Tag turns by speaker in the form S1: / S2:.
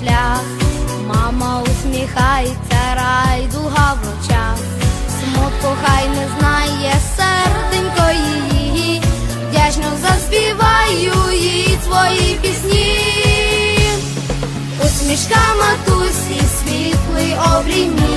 S1: шлях. Мама усміхається, райдуга в очах. Смутку хай не знає серденько її, вдячно заспіваю їй свої пісні. Усмішка матусі, світлий обрій мій,